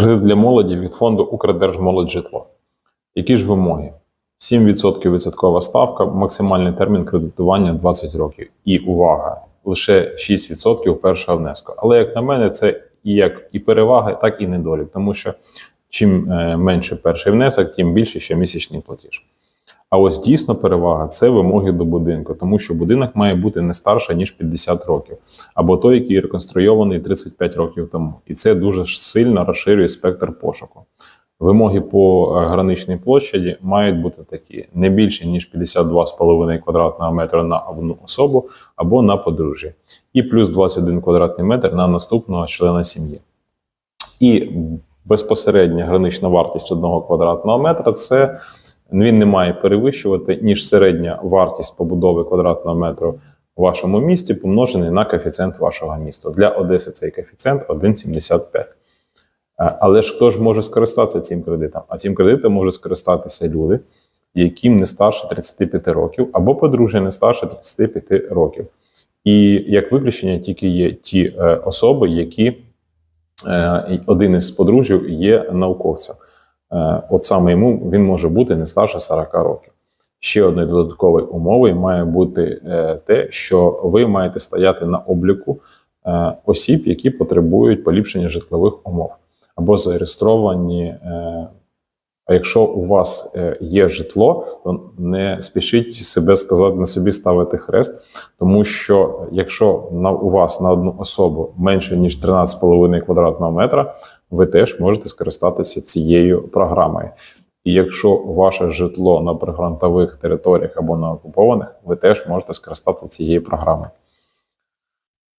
Кредит для молоді від фонду Укрдержмолодьжитло. Які ж вимоги? 7% відсоткова ставка, максимальний термін кредитування 20 років. І увага, лише 6% першого внеску. Але як на мене, це як і перевага, так і недолік, тому що чим е, менше перший внесок, тим більше щомісячний платіж. А ось дійсно перевага це вимоги до будинку, тому що будинок має бути не старше ніж 50 років, або той, який реконструйований 35 років тому. І це дуже сильно розширює спектр пошуку. Вимоги по е, граничній площаді мають бути такі: не більше ніж 52,5 квадратного метра на одну особу або на подружжя, і плюс 21 квадратний метр на наступного члена сім'ї. І безпосередня гранична вартість одного квадратного метра це він не має перевищувати ніж середня вартість побудови квадратного метру в вашому місті, помножений на коефіцієнт вашого міста. Для Одеси цей коефіцієнт 1,75. Е, Але ж хто ж може скористатися цим кредитом? А цим кредитом можуть скористатися люди, яким не старше 35 років, або подружжя не старше 35 років. І як виключення тільки є ті е, особи, які е, один із подружжів є науковцем. Е, От саме йому він може бути не старше 40 років. Ще одною додатковою умовою має бути е, те, що ви маєте стояти на обліку е, осіб, які потребують поліпшення житлових умов або зареєстровані. А якщо у вас є житло, то не спішіть себе сказати на собі ставити хрест, тому що якщо у вас на одну особу менше ніж 13,5 квадратного метра, ви теж можете скористатися цією програмою. І якщо ваше житло на пригрантових територіях або на окупованих, ви теж можете скористатися цією програмою.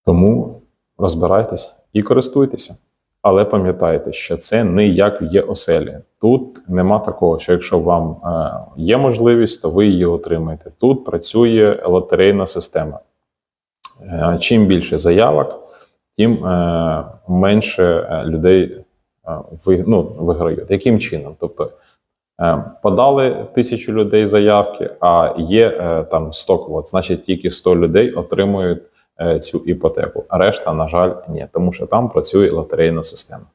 Тому розбирайтесь і користуйтеся. Але пам'ятайте, що це не як є оселі. Тут нема такого, що якщо вам е, є можливість, то ви її отримаєте. Тут працює лотерейна система. Е, чим більше заявок, тим е, менше людей ви, ну, виграють. Яким чином? Тобто е, подали тисячу людей заявки, а є е, там 100 квот, значить тільки 100 людей отримують е, цю іпотеку. А решта, на жаль, ні, тому що там працює лотерейна система.